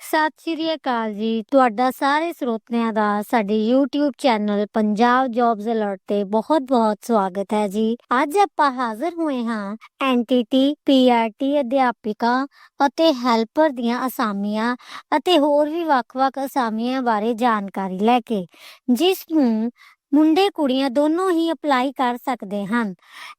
ਸਤਿ ਸ਼੍ਰੀ ਅਕਾਲ ਜੀ। ਤੁਹਾਡਾ ਸਾਰੇ ਸਰੋਤਿਆਂ ਦਾ ਸਾਡੇ YouTube channel Punjab jobs alert ਤੇ ਬਹੁਤ-ਬਹੁਤ ਸਵਾਗਤ ਹੈ ਜੀ। ਅੱਜ ਆਪਾਂ ਹਾਜ਼ਰ ਹੋਏ ਹਾਂ ਐਨਟੀਟੀ ਪੀਆਰਟੀ ਅਧਿਆਪਿਕਾ ਅਤੇ ਹੈਲਪਰ ਦੀਆਂ ਅਸਾਮੀਆਂ ਅਤੇ ਹੋਰ ਵੀ ਵੱਖ-ਵੱਖ ਅਸਾਮੀਆਂ ਬਾਰੇ ਜਾਣਕਾਰੀ ਲੈ ਕੇ, ਜਿਸ ਨੂੰ ਮੁੰਡੇ ਕੁੜੀਆਂ ਦੋਨੋਂ ਹੀ ਅਪਲਾਈ ਕਰ ਸਕਦੇ ਹਨ।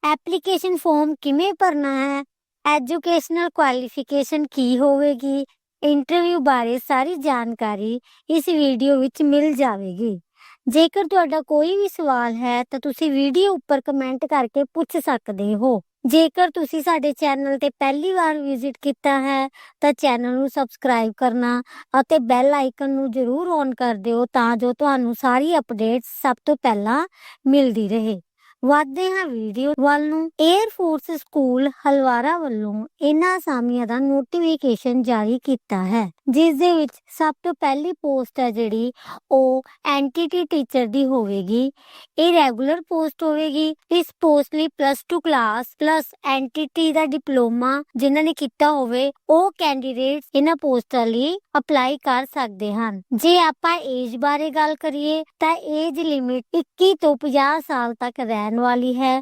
ਐਪਲੀਕੇਸ਼ਨ ਫਾਰਮ ਕਿਵੇਂ ਭਰਨਾ ਹੈ? ਐਜੂਕੇਸ਼ਨਲ ਕੁਆਲੀਫਿਕੇਸ਼ਨ ਕੀ ਹੋਵੇਗੀ? ਇੰਟਰਵਿਊ ਬਾਰੇ ਸਾਰੀ ਜਾਣਕਾਰੀ ਇਸ ਵੀਡੀਓ ਵਿੱਚ ਮਿਲ ਜਾਵੇਗੀ। ਜੇਕਰ ਤੁਹਾਡਾ ਕੋਈ ਵੀ ਸਵਾਲ ਹੈ ਤਾਂ ਤੁਸੀਂ ਵੀਡੀਓ ਉੱਪਰ ਕਮੈਂਟ ਕਰਕੇ ਪੁੱਛ ਸਕਦੇ ਹੋ। ਜੇਕਰ ਤੁਸੀਂ ਸਾਡੇ ਚੈਨਲ ਤੇ ਪਹਿਲੀ ਵਾਰ ਵਿਜ਼ਿਟ ਕੀਤਾ ਹੈ ਤਾਂ ਚੈਨਲ ਨੂੰ ਸਬਸਕ੍ਰਾਈਬ ਕਰਨਾ ਅਤੇ ਬੈਲ ਆਈਕਨ ਨੂੰ ਜ਼ਰੂਰ ਔਨ ਕਰ ਦਿਓ ਤਾਂ ਜੋ ਤੁਹਾਨੂੰ ਸਾਰੀ ਅਪਡੇਟਸ ਸਭ ਤੋਂ ਪਹਿਲਾਂ ਮਿਲਦੀ ਰਹੇ। ਵਧਦੇ ਹਾਂ ਵੀਡੀਓ ਵੱਲ ਨੂੰ 에ਅਰ ਫੋਰਸ ਸਕੂਲ ਹਲਵਾਰਾ ਵੱਲੋਂ ਇਹਨਾਂ ਅਸਾਮੀਆਂ ਦਾ ਨੋਟੀਫਿਕੇਸ਼ਨ ਜਾਰੀ ਕੀਤਾ ਹੈ, ਜਿਸ ਦੇ ਵਿੱਚ ਸਭ ਤੋਂ ਪਹਿਲੀ ਪੋਸਟ ਹੈ ਜਿਹੜੀ ਉਹ ਐਨਟੀਟੀ ਟੀਚਰ ਦੀ ਹੋਵੇਗੀ। ਇਹ ਰੈਗੂਲਰ ਪੋਸਟ ਹੋਵੇਗੀ। ਇਸ ਪੋਸਟ ਲਈ ਪਲੱਸ 2 ਕਲਾਸ ਪਲੱਸ ਐਨਟੀਟੀ ਦਾ ਡਿਪਲੋਮਾ ਜਿਨ੍ਹਾਂ ਨੇ ਕੀਤਾ ਹੋਵੇ, ਉਹ ਕੈਂਡੀਡੇਟਸ ਇਹਨਾਂ ਪੋਸਟਾਂ ਲਈ ਅਪਲਾਈ ਕਰ ਸਕਦੇ ਹਨ। ਜੇ ਆਪਾਂ ਏਜ ਬਾਰੇ ਗੱਲ ਕਰੀਏ, ਤਾਂ ਏਜ ਲਿਮਿਟ 21 ਤੋਂ 50 ਸਾਲ ਤੱਕ ਰਹਿਣ ਵਾਲੀ ਹੈ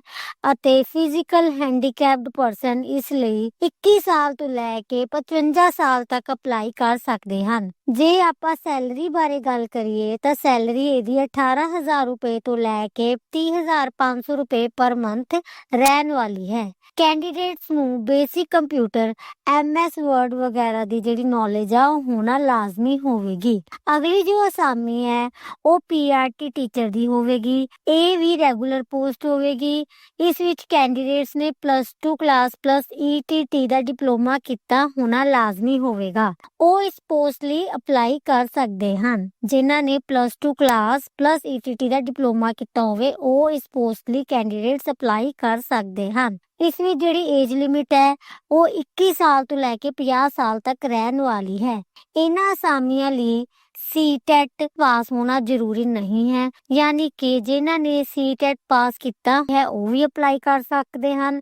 ਅਤੇ ਫਿਜ਼ੀਕਲ ਹੈਂਡੀਕੈਪਡ ਪਰਸਨ ਇਸ ਲਈ 21 ਸਾਲ ਤੋਂ ਲੈ ਕੇ 55 ਸਾਲ ਤੱਕ ਅਪਲਾਈ ਕਰ ਸਕਦੇ ਹਨ। ਜੇ ਆਪਾਂ ਸੈਲਰੀ ਬਾਰੇ ਗੱਲ ਕਰੀਏ ਤਾਂ ਸੈਲਰੀ ਇਹਦੀ 18000 ਰੁਪਏ ਤੋਂ ਲੈ ਕੇ 30500 ਰੁਪਏ ਪਰ ਮੰਥ ਰਹਿਣ ਵਾਲੀ ਹੈ। ਕੈਂਡੀਡੇਟਸ ਨੂੰ ਬੇਸਿਕ ਕੰਪਿਊਟਰ ਐਮਐਸ ਵਰਡ ਵਗੈਰਾ ਦੀ ਜਿਹੜੀ ਨੌਲੇਜ ਆ ਉਹ ਹੋਣਾ ਲਾਜ਼ਮੀ ਹੋਵੇਗੀ। ਅਗਲੀ ਜੋ ਅਸਾਮੀ ਹੈ, ਉਹ ਪੀਆਰਟੀ ਟੀਚਰ ਦੀ ਹੋਵੇਗੀ। ਇਹ ਵੀ ਰੈਗੂਲਰ ਪੋਸਟ ਹੋਵੇਗੀ। ਇਸ ਵਿੱਚ ਕੈਂਡੀਡੇਟਸ ਨੇ ਪਲੱਸ 2 ਕਲਾਸ ਪਲੱਸ ਈਟੀਟੀ ਦਾ ਡਿਪਲੋਮਾ ਕੀਤਾ ਹੋਣਾ ਲਾਜ਼ਮੀ ਹੋਵੇਗਾ। ਉਹ ਇਸ ਪੋਸਟ ਲਈ ਅਪਲਾਈ ਕਰ ਸਕਦੇ ਹਨ। ਜਿਨ੍ਹਾਂ ਨੇ ਪਲੱਸ 2 ਕਲਾਸ ਪਲੱਸ ਈਟੀਟੀ ਦਾ ਡਿਪਲੋਮਾ ਕੀਤਾ ਹੋਵੇ, ਉਹ ਇਸ ਪੋਸਟ ਲਈ ਕੈਂਡੀਡੇਟਸ ਅਪਲਾਈ ਕਰ ਸਕਦੇ ਹਨ। ਇਸ ਵਿੱਚ ਜਿਹੜੀ ਏਜ ਲਿਮਿਟ ਹੈ, ਉਹ 21 ਸਾਲ ਤੋਂ ਲੈ ਕੇ 50 ਸਾਲ ਤੱਕ ਰਹਿਣ ਵਾਲੀ ਹੈ। ਇਹਨਾਂ ਅਸਾਮੀਆਂ ਲਈ ਸੀਟੈਟ ਪਾਸ ਹੋਣਾ ਜ਼ਰੂਰੀ ਨਹੀਂ ਹੈ। ਯਾਨੀ ਕਿ ਜਿਨ੍ਹਾਂ ਨੇ ਸੀਟੈਟ ਪਾਸ ਕੀਤਾ ਹੈ, ਉਹ ਵੀ ਅਪਲਾਈ ਕਰ ਸਕਦੇ ਹਨ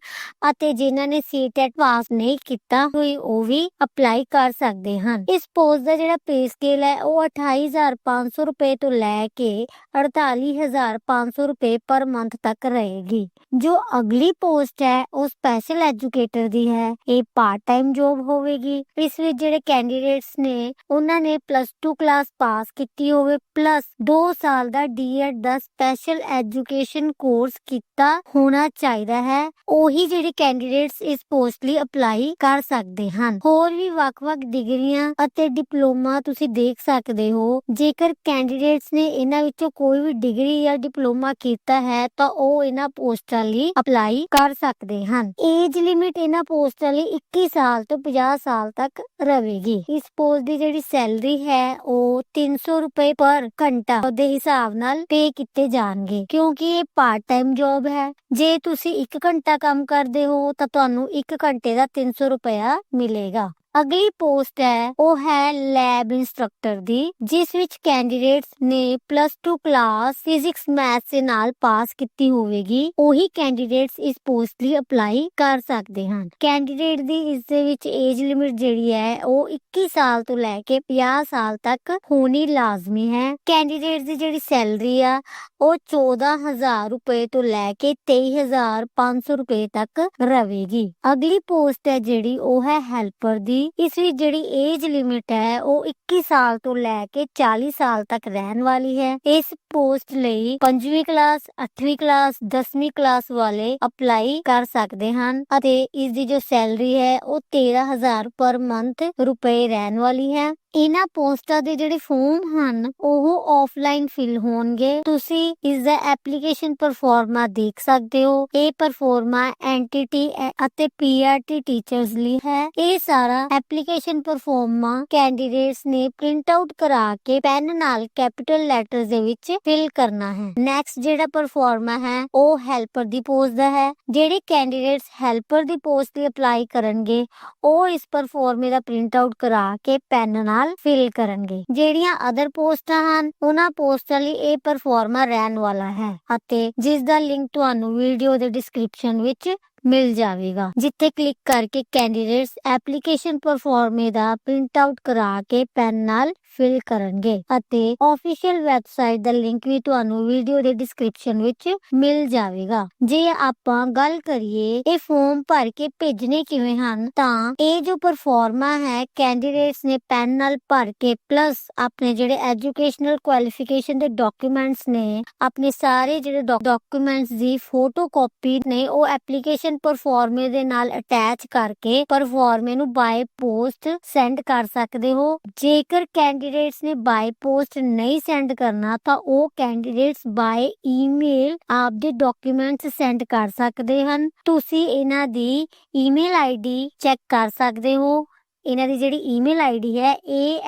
ਅਤੇ ਜਿਨ੍ਹਾਂ ਨੇ ਸੀਟੈਟ ਪਾਸ ਨਹੀਂ ਕੀਤਾ ਹੋਈ, ਉਹ ਵੀ ਅਪਲਾਈ ਕਰ ਸਕਦੇ ਹਨ। ਇਸ ਪੋਸਟ ਦਾ ਜਿਹੜਾ ਪੇ ਸਕੇਲ ਹੈ, ਉਹ 28500 ਰੁਪਏ ਤੋਂ ਲੈ ਕੇ 48500 ਰੁਪਏ ਪਰ ਮੰਥ ਤੱਕ ਰਹੇਗੀ। ਜੋ ਅਗਲੀ ਪੋਸਟ ਹੈ, ਉਹ ਸਪੈਸ਼ਲ ਐਜੂਕੇਟਰ ਦੀ ਹੈ। ਇਹ ਪਾਰਟ ਟਾਈਮ ਜੌਬ ਹੋਵੇਗੀ। ਇਸ ਵਿੱਚ ਜਿਹੜੇ ਕੈਂਡੀਡੇਟਸ ਨੇ, ਉਹਨਾਂ ਨੇ ਪਲੱਸ 2 ਕਲਾਸ ਪਾਸ ਕੀਤੀ ਹੋਵੇ ਪਲੱਸ 2 ਸਾਲ ਦਾ ਡੀਐਡ ਦਾ ਸਪੈਸ਼ਲ ਐਜੂਕੇਸ਼ਨ ਕੋਰਸ ਕੀਤਾ ਹੋਣਾ ਚਾਹੀਦਾ ਹੈ। ਉਹੀ ਜਿਹੜੇ ਕੈਂਡੀਡੇਟਸ ਇਸ ਪੋਸਟ ਲਈ ਅਪਲਾਈ ਕਰ ਸਕਦੇ ਹਨ। ਹੋਰ ਵੀ ਵੱਖ-ਵੱਖ ਡਿਗਰੀਆਂ ਅਤੇ ਡਿਪਲੋਮਾ ਤੁਸੀਂ ਦੇਖ ਸਕਦੇ ਹੋ। ਜੇਕਰ ਕੈਂਡੀਡੇਟਸ ਨੇ ਇਹਨਾਂ ਵਿੱਚੋਂ ਕੋਈ ਵੀ ਡਿਗਰੀ ਜਾਂ ਡਿਪਲੋਮਾ ਕੀਤਾ ਹੈ, ਤਾਂ ਉਹ ਇਹਨਾਂ ਪੋਸਟਾਂ ਲਈ ਅਪਲਾਈ ਕਰ ਸਕਦੇ ਹਨ। ਏਜ ਲਿਮਿਟ ਇਹਨਾਂ ਪੋਸਟਾਂ ਲਈ 21 ਸਾਲ ਤੋਂ 50 ਸਾਲ ਤੱਕ ਰਹੇਗੀ। ਇਸ ਪੋਸਟ ਦੀ ਜਿਹੜੀ ਸੈਲਰੀ ਹੈ, ਉਹ 300 ਰੁਪਏ ਪਰ ਘੰਟਾ ਦੇ ਹਿਸਾਬ ਨਾਲ ਪੇ ਕੀਤੇ ਜਾਣਗੇ। ਕਿਉਂਕਿ ਇਹ ਪਾਰਟ ਟਾਈਮ ਜੌਬ ਹੈ। ਜੇ ਤੁਸੀਂ 1 ਘੰਟਾ ਕੰਮ ਕਰਦੇ ਹੋ ਤਾਂ ਤੁਹਾਨੂੰ 1 ਘੰਟੇ ਦਾ 300 ਰੁਪਇਆ ਮਿਲੇਗਾ। ਅਗਲੀ ਪੋਸਟ ਹੈ, ਉਹ ਹੈ ਲੈਬ ਇੰਸਟ੍ਰਕਟਰ ਦੀ, ਜਿਸ ਵਿੱਚ ਕੈਂਡੀਡੇਟਸ ਨੇ ਪਲੱਸ 2 ਕਲਾਸ ਫਿਜ਼ਿਕਸ ਮੈਥ ਦੇ ਨਾਲ ਪਾਸ ਕੀਤੀ ਹੋਵੇਗੀ, ਉਹੀ ਕੈਂਡੀਡੇਟਸ ਇਸ ਪੋਸਟ ਲਈ ਅਪਲਾਈ ਕਰ ਸਕਦੇ ਹਨ। ਕੈਂਡੀਡੇਟ ਦੀ ਇਸ ਦੇ ਵਿੱਚ ਏਜ ਲਿਮਿਟ ਜਿਹੜੀ ਹੈ, ਉਹ 21 ਸਾਲ ਤੋਂ ਲੈ ਕੇ 50 ਸਾਲ ਤੱਕ ਹੋਣੀ ਲਾਜ਼ਮੀ ਹੈ। ਕੈਂਡੀਡੇਟ ਦੀ ਜਿਹੜੀ ਸੈਲਰੀ ਆ, ਉਹ 14000 ਰੁਪਏ ਤੋਂ ਲੈ ਕੇ 23500 ਰੁਪਏ ਤੱਕ ਰਹੇਗੀ ਅਗਲੀ ਪੋਸਟ ਹੈ ਜਿਹੜੀ, ਉਹ ਹੈ ਹੈਲਪਰ ਦੀ ਇਸ ਵਿੱਚ ਜਿਹੜੀ ਏਜ ਲਿਮਿਟ ਹੈ, ਉਹ 21 ਸਾਲ ਤੋਂ ਲੈ ਕੇ 40 ਸਾਲ ਤੱਕ ਰਹਿਣ ਵਾਲੀ ਹੈ। ਇਸ ਪੋਸਟ ਲਈ 5ਵੀਂ ਕਲਾਸ 8ਵੀਂ ਕਲਾਸ 10ਵੀਂ ਕਲਾਸ ਵਾਲੇ ਅਪਲਾਈ ਕਰ ਸਕਦੇ ਹਨ ਅਤੇ ਇਸ ਦੀ ਜੋ ਸੈਲਰੀ ਹੈ, ਉਹ 13000 ਪਰ ਮੰਥ ਰੁਪਏ ਰਹਿਣ ਵਾਲੀ ਹੈ। ਇਹਨਾਂ ਪੋਸਟਾਂ ਦੇ ਜਿਹੜੇ ਫਾਰਮ ਹਨ, ਉਹ ਆਫਲਾਈਨ ਫਿਲ ਹੋਣਗੇ। ਤੁਸੀਂ ਇਸ ਦਾ ਐਪਲੀਕੇਸ਼ਨ ਪਰਫਾਰਮਾ ਦੇਖ ਸਕਦੇ ਹੋ। ਇਹ ਪਰਫਾਰਮਾ ਐਂਟੀਟੀ ਅਤੇ ਪੀਆਰਟੀ ਟੀਚਰਸ ਲਈ ਹੈ। ਇਹ ਸਾਰਾ ਐਪਲੀਕੇਸ਼ਨ ਪਰਫਾਰਮਾ ਕੈਂਡੀਡੇਟਸ ਨੇ ਪ੍ਰਿੰਟ ਆਊਟ ਕਰਾ ਕੇ ਪੈਨ ਨਾਲ ਕੈਪੀਟਲ ਲੈਟਰਸ ਦੇ ਵਿੱਚ ਫਿਲ ਕਰਨਾ ਹੈ। ਨੈਕਸਟ ਜਿਹੜਾ ਪਰਫਾਰਮਾ ਹੈ, ਉਹ ਹੈਲਪਰ ਦੀ ਪੋਸਟ ਦਾ ਹੈ। ਜਿਹੜੇ ਕੈਂਡੀਡੇਟਸ ਹੈਲਪਰ ਦੀ ਪੋਸਟ ਲਈ ਅਪਲਾਈ ਕਰਨਗੇ, ਉਹ ਇਸ ਪਰਫਾਰਮੇ ਦਾ ਪ੍ਰਿੰਟ ਆਊਟ ਕਰਾ ਕੇ ਪੈਨ ਨਾਲ ਫਿਲ ਕਰਨਗੇ। ਜਿਹੜੀਆਂ ਅਦਰ ਪੋਸਟਾਂ ਹਨ, ਉਹਨਾਂ ਪੋਸਟਾਂ ਲਈ ਇਹ ਪਰਫਾਰਮਾ ਰਹਿਣ ਵਾਲਾ ਹੈ ਅਤੇ ਜਿਸ ਦਾ ਲਿੰਕ ਤੁਹਾਨੂੰ ਵੀਡੀਓ ਦੇ ਡਿਸਕ੍ਰਿਪਸ਼ਨ ਵਿੱਚ ਮਿਲ ਜਾਵੇਗਾ। ਜਿੱਥੇ ਕਲਿੱਕ ਕਰਕੇ ਕੈਂਡੀਡੇਟਸ ਐਪਲੀਕੇਸ਼ਨ ਪਰਫਾਰਮੇ ਦਾ ਪ੍ਰਿੰਟ ਆਊਟ ਕਰਾ ਕੇ ਪੈਨ ਨਾਲ ਫਿਲ ਕਰਨਗੇ ਅਤੇ ਆਫੀਸ਼ੀਅਲ ਵੈਬਸਾਈਟ ਦਾ ਲਿੰਕ ਵੀ ਤੁਹਾਨੂੰ ਵੀਡੀਓ ਦੇ ਡਿਸਕ੍ਰਿਪਸ਼ਨ ਵਿੱਚ ਮਿਲ ਜਾਵੇਗਾ। ਜੇ ਆਪਾਂ ਗੱਲ ਕਰੀਏ ਇਹ ਫਾਰਮ ਭਰ ਕੇ ਭੇਜਣੇ ਕਿਵੇਂ ਹਨ, ਤਾਂ ਇਹ ਜੋ ਪਰਫਾਰਮਾ ਹੈ ਕੈਂਡੀਡੇਟਸ ਨੇ ਪੈਨ ਨਾਲ ਭਰ ਕੇ ਪਲੱਸ ਆਪਣੇ ਜਿਹੜੇ ਐਜੂਕੇਸ਼ਨਲ ਕੁਆਲੀਫਿਕੇਸ਼ਨ ਦੇ ਡਾਕੂਮੈਂਟਸ ਨੇ, ਆਪਣੇ ਸਾਰੇ ਜਿਹੜੇ ਡਾਕੂਮੈਂਟਸ ਦੀ ਫੋਟੋ ਕਾਪੀ ਨੇ, ਉਹ ਐਪਲੀਕੇਸ਼ਨ ਪਰਫਾਰਮੇ ਦੇ ਨਾਲ ਅਟੈਚ ਕਰਕੇ ਪਰਫਾਰਮੇ ਨੂੰ ਬਾਈ ਪੋਸਟ ਸੈਂਡ ਕਰ ਸਕਦੇ ਹੋ। ਜੇਕਰ ਕੈਂਡੀਡੇਟਸ ਨੇ ਬਾਈ ਪੋਸਟ ਨਹੀਂ ਸੈਂਡ ਕਰਨਾ, ਤਾਂ ਉਹ ਕੈਂਡੀਡੇਟਸ ਬਾਈ ਈਮੇਲ ਆਪਦੇ ਡਾਕੂਮੈਂਟਸ ਸੈਂਡ ਕਰ ਸਕਦੇ ਹਨ। ਤੁਸੀਂ ਇਹਨਾਂ ਦੀ ਈਮੇਲ ਆਈਡੀ ਚੈੱਕ ਕਰ ਸਕਦੇ ਹੋ। ਇਹਨਾਂ ਦੀ ਜਿਹੜੀ ਈਮੇਲ ਆਈਡੀ ਹੈ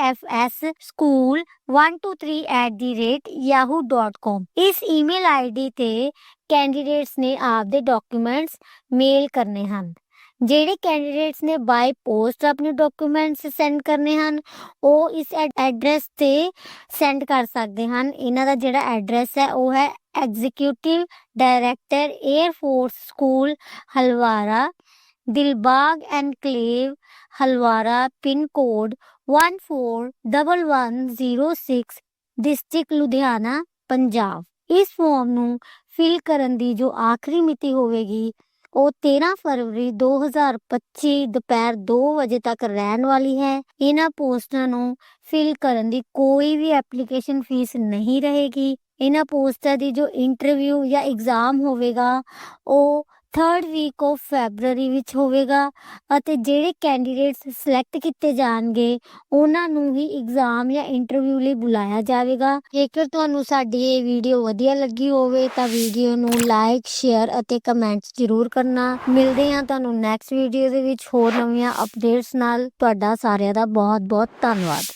afs123@yahoo.com ਇਸ ਈਮੇਲ ਆਈਡੀ ਤੇ ਕੈਂਡੀਡੇਟਸ ਨੇ ਆਪਦੇ ਡਾਕੂਮੈਂਟਸ ਮੇਲ ਕਰਨੇ ਹਨ। ਜਿਹੜੇ ਕੈਂਡੀਡੇਟਸ ਨੇ ਬਾਈ ਪੋਸਟ ਆਪਣੇ ਡਾਕੂਮੈਂਟਸ ਸੈਂਡ ਕਰਨੇ ਹਨ, ਉਹ ਇਸ ਐਡਰੈਸ ਤੇ ਸੈਂਡ ਕਰ ਸਕਦੇ ਹਨ। ਇਹਨਾਂ ਦਾ ਜਿਹੜਾ ਐਡਰੈਸ ਹੈ, ਉਹ ਹੈ executive director air force school Halwara Dilbagh enclave Halwara, pin code 141106 district Ludhiana, Punjab. ਇਸ ਫਾਰਮ ਨੂੰ ਫਿਲ ਕਰਨ ਦੀ ਜੋ ਆਖਰੀ ਮਿਤੀ ਹੋਵੇਗੀ, ਉਹ 13 ਫਰਵਰੀ 2025 ਦੁਪਹਿਰ 2 ਵਜੇ ਤੱਕ ਰਹਿਣ ਵਾਲੀ ਹੈ। ਇਹਨਾਂ ਪੋਸਟਾਂ ਨੂੰ ਫਿਲ ਕਰਨ ਦੀ ਕੋਈ ਵੀ ਐਪਲੀਕੇਸ਼ਨ ਫੀਸ ਨਹੀਂ ਰਹੇਗੀ। ਇਹਨਾਂ ਪੋਸਟਾਂ ਦੀ ਜੋ ਇੰਟਰਵਿਊ ਜਾਂ ਐਗਜ਼ਾਮ ਹੋਵੇਗਾ, ਉਹ 3rd ਵੀਕ ਆਫ ਫੈਬਰੂਅਰੀ ਵਿੱਚ ਹੋਵੇਗਾ ਅਤੇ ਜਿਹੜੇ ਕੈਂਡੀਡੇਟਸ ਸਿਲੈਕਟ ਕੀਤੇ ਜਾਣਗੇ, ਉਹਨਾਂ ਨੂੰ ਹੀ ਐਗਜ਼ਾਮ ਜਾਂ ਇੰਟਰਵਿਊ ਲਈ ਬੁਲਾਇਆ ਜਾਵੇਗਾ। ਜੇਕਰ ਤੁਹਾਨੂੰ ਸਾਡੀ ਇਹ ਵੀਡੀਓ ਵਧੀਆ ਲੱਗੀ ਹੋਵੇ ਤਾਂ ਵੀਡੀਓ ਨੂੰ ਲਾਈਕ ਸ਼ੇਅਰ ਅਤੇ ਕਮੈਂਟਸ ਜ਼ਰੂਰ ਕਰਨਾ। ਮਿਲਦੇ ਹਾਂ ਤੁਹਾਨੂੰ ਨੈਕਸਟ ਵੀਡੀਓ ਦੇ ਵਿੱਚ ਹੋਰ ਨਵੀਆਂ ਅਪਡੇਟਸ ਨਾਲ। ਤੁਹਾਡਾ ਸਾਰਿਆਂ ਦਾ ਬਹੁਤ ਬਹੁਤ ਧੰਨਵਾਦ।